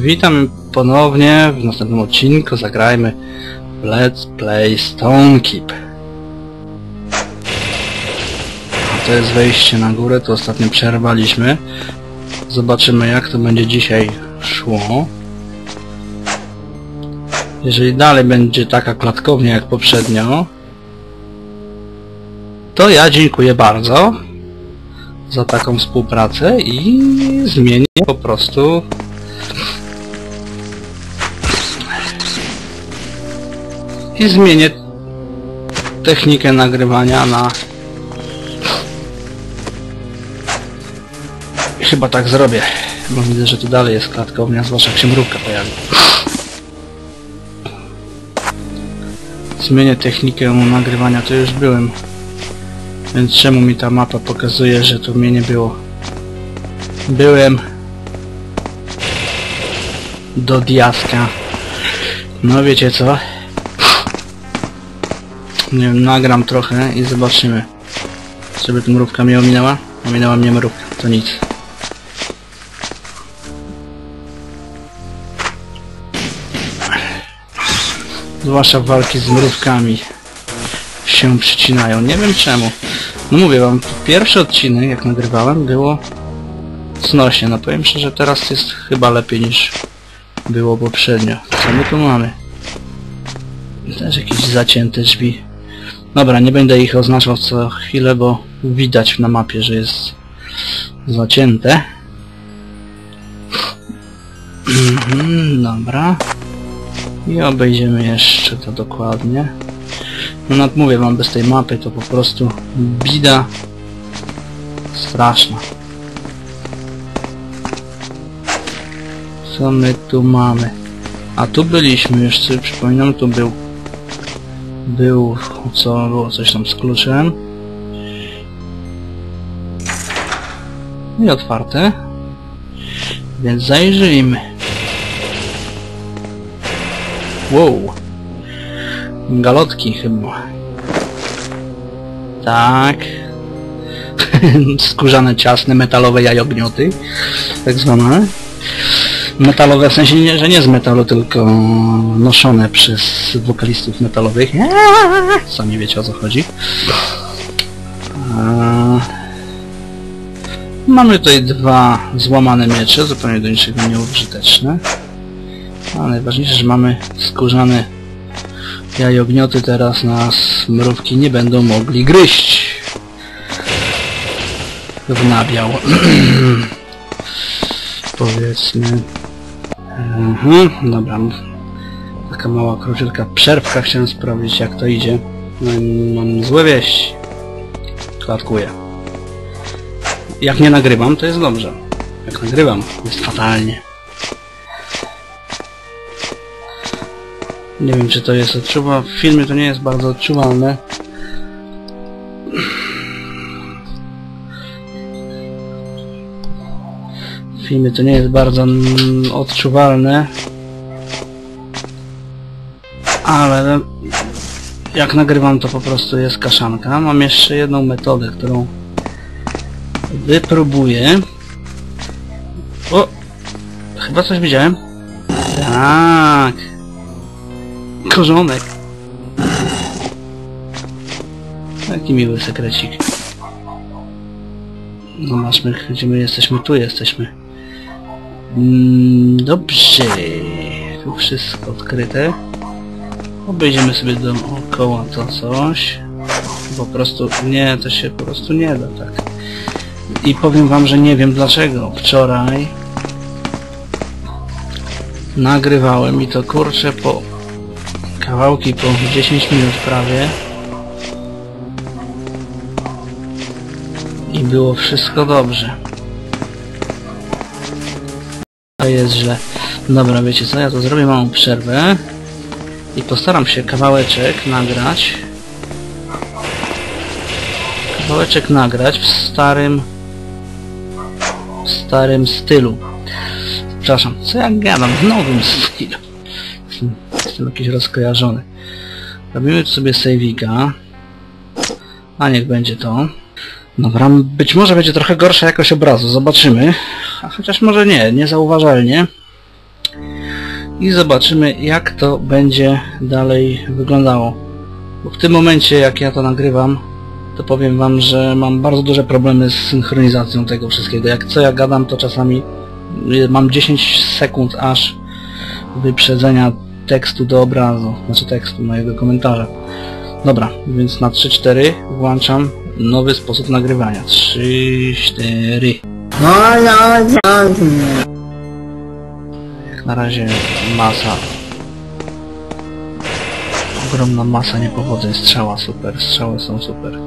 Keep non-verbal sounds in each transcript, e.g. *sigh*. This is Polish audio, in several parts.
Witam ponownie w następnym odcinku. Zagrajmy w Let's Play Stone Keep. A to jest wejście na górę, to ostatnio przerwaliśmy. Zobaczymy jak to będzie dzisiaj szło. Jeżeli dalej będzie taka klatkownia jak poprzednio, to ja dziękuję bardzo za taką współpracę i zmienię po prostu i zmienię technikę nagrywania na chyba tak zrobię bo widzę, że tu dalej jest klatkownia zwłaszcza jak się mrówka pojawi. Zmienię technikę nagrywania to już byłem. Więc czemu mi ta mapa pokazuje, że tu mnie nie było? Byłem do diaska. No wiecie co nie wiem, nagram trochę i zobaczymy. Żeby tu mrówka mnie ominęła? Ominęła mnie mrówka, to nic. Zwłaszcza walki z mrówkami się przycinają. Nie wiem czemu. No mówię wam, pierwszy odcinek jak nagrywałem było znośnie. No powiem szczerze, teraz jest chyba lepiej niż było poprzednio. Co my tu mamy? Też jakieś zacięte drzwi. Dobra, nie będę ich oznaczał co chwilę, bo widać na mapie, że jest zacięte. Mhm, dobra. I obejdziemy jeszcze to dokładnie. No nad mówię wam, bez tej mapy to po prostu bida straszna. Co my tu mamy? A tu byliśmy już, sobie przypominam, tu był był, co było coś tam z kluczem. I otwarte. Więc zajrzyjmy. Wow. Galotki chyba. Tak. *laughs* Skórzane, ciasne, metalowe jajognioty. Tak zwane metalowe, w sensie, nie, że nie z metalu, tylko noszone przez wokalistów metalowych. Sami wiecie o co chodzi. Mamy tutaj dwa złamane miecze, zupełnie do niczego nieużyteczne. A najważniejsze, że mamy skórzane jajognioty, teraz nas mrówki nie będą mogli gryźć. W nabiał. *clears throat* Powiedzmy. Mhm, dobra. Taka mała, króciutka przerwka. Chciałem sprawdzić jak to idzie. No mam złe wieści. Klatkuję. Jak nie nagrywam, to jest dobrze. Jak nagrywam, jest fatalnie. Nie wiem, czy to jest odczuwalne. W filmie to nie jest bardzo odczuwalne. Filmie to nie jest bardzo odczuwalne. Ale jak nagrywam to po prostu jest kaszanka. Mam jeszcze jedną metodę, którą wypróbuję. O! Chyba coś widziałem. Tak. Korzonek. Taki miły sekrecik. No masz, my, gdzie my jesteśmy? Tu jesteśmy. Mm, dobrze. Tu wszystko odkryte. Obejdziemy sobie dookoła to coś. Po prostu nie, to się po prostu nie da tak. I powiem wam, że nie wiem dlaczego. Wczoraj nagrywałem i to kurczę po kawałki po 10 minut prawie. I było wszystko dobrze. To jest źle. Dobra, wiecie co, ja to zrobię małą przerwę i postaram się kawałeczek nagrać. Kawałeczek nagrać w starym w starym stylu. Przepraszam, co ja gadam? W nowym stylu. Jestem, jakiś rozkojarzony. Robimy sobie save'iga. A niech będzie to. Dobra, być może będzie trochę gorsza jakość obrazu, zobaczymy. A chociaż może nie, niezauważalnie. i zobaczymy jak to będzie dalej wyglądało. Bo w tym momencie jak ja to nagrywam, to powiem wam, że mam bardzo duże problemy z synchronizacją tego wszystkiego. Jak co ja gadam, to czasami y, mam 10 sekund aż wyprzedzenia tekstu do obrazu, znaczy tekstu mojego komentarza. Dobra, więc na 3-4 włączam nowy sposób nagrywania. 3-4 Jak na razie masa ogromna masa niepowodzeń, strzała super, strzały są super.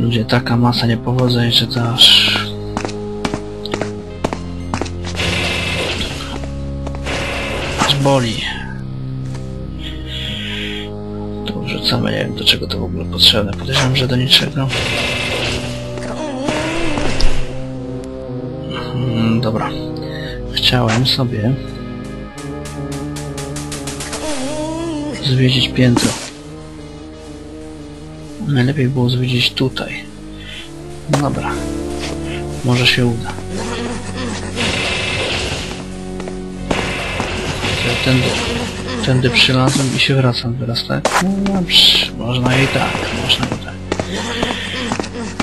Ludzie, taka masa niepowodzeń, że to aż... aż boli. To wrzucamy, nie wiem do czego to w ogóle potrzebne, podejrzewam, że do niczego. Mm, dobra. Chciałem sobie zwiedzić piętro. Najlepiej było zwiedzić tutaj. Dobra. Może się uda. To Tędy, tędy przylazłem i się wracam teraz, tak? No dobrze, można i tak, można i tak.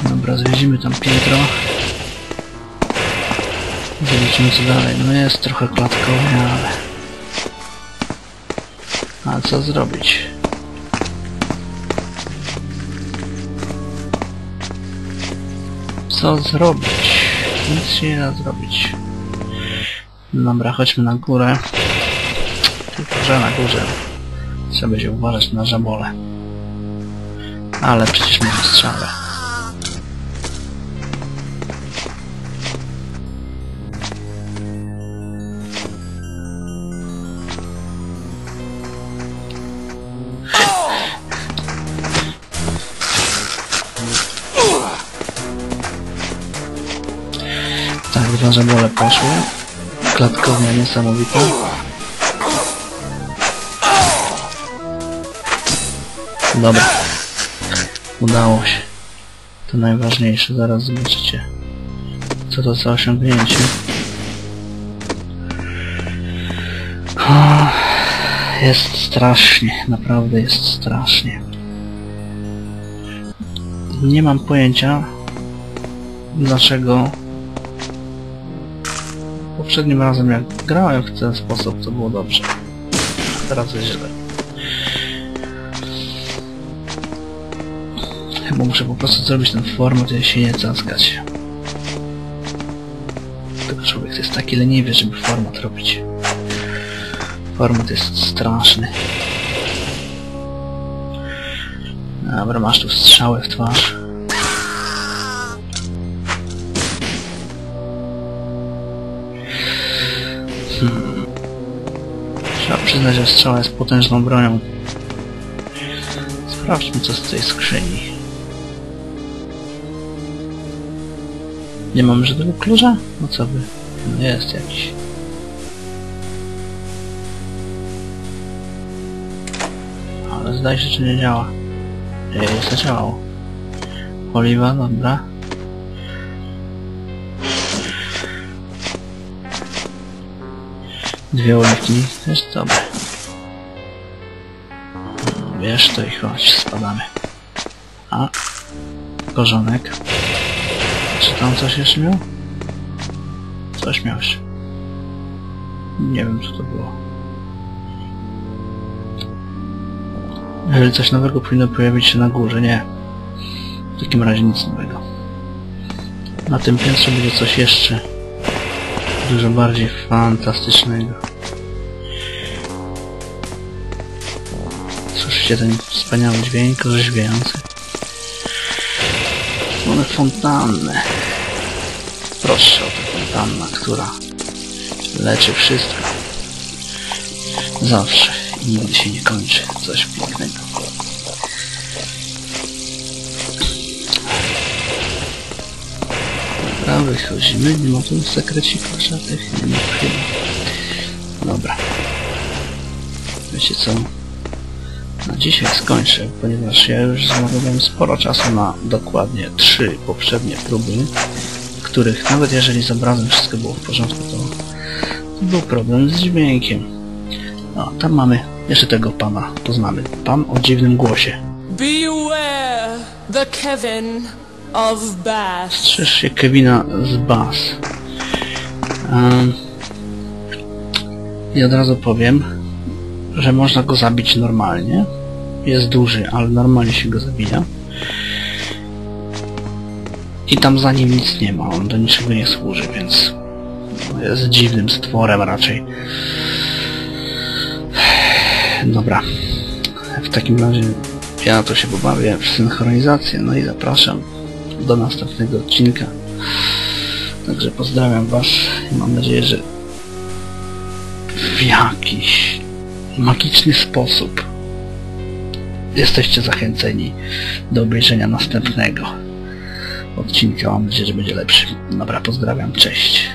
Dobra, zwiedzimy tam piętro. Zobaczymy co dalej. No jest trochę klatkowe, ale... A co zrobić? Co zrobić? Nic się nie da zrobić. Dobra, chodźmy na górę. Że na górze trzeba będzie uważać na żabole. Ale przecież mamy strzałę. Tak, dwa żabole poszły. Klatkownia niesamowita. Dobra. Udało się. To najważniejsze. Zaraz zobaczycie. Co to za osiągnięcie. Jest strasznie. Naprawdę jest strasznie. Nie mam pojęcia dlaczego poprzednim razem jak grałem w ten sposób to było dobrze. Teraz jest źle. Chyba muszę po prostu zrobić ten format i się nie caskać. Tylko człowiek jest taki leniwy, żeby format robić. Format jest straszny. Dobra, masz tu strzałę w twarz. Hmm. Trzeba przyznać, że strzała jest potężną bronią. Sprawdźmy co z tej skrzyni. Nie mamy żadnego klucza? No co by? No jest jakiś. Ale zdaje się, że nie działa. Jest zadziałało. Oliwa, dobra. Dwie oliwki, jest dobre. Wiesz, to i chodź, spadamy. A, korzonek. Tam coś jeszcze miał? Coś miał jeszcze. Nie wiem, co to było. Jeżeli coś nowego powinno pojawić się na górze, nie. W takim razie nic nowego. Na tym piętrze będzie coś jeszcze dużo bardziej fantastycznego. Słyszycie ten wspaniały dźwięk orzeźwiający? Mamy fontannę. Proszę o tę fontannę, która leczy wszystko. Zawsze i nigdy się nie kończy. Coś pięknego. Dobra, wychodzimy. Nie ma tu sekrecików żadnych. Nie ma chyba. Dobra. Wiecie co? Na dzisiaj skończę, ponieważ ja już zmarnowałem sporo czasu na dokładnie trzy poprzednie próby, których nawet jeżeli z obrazem wszystko było w porządku, to Był problem z dźwiękiem. O, tam mamy jeszcze tego pana. Poznamy. Pan o dziwnym głosie. Beware the Kevin of Bath. Strzeż się Kevina z Bass. Um, I od razu powiem, że można go zabić normalnie. Jest duży, ale normalnie się go zabija. I tam za nim nic nie ma, on do niczego nie służy, więc jest dziwnym stworem raczej. Dobra. W takim razie ja to się pobawię w synchronizację, no i zapraszam do następnego odcinka. Także pozdrawiam Was i mam nadzieję, że w jakiś magiczny sposób jesteście zachęceni do obejrzenia następnego odcinka. Mam nadzieję, że będzie lepszy. Dobra, pozdrawiam, cześć.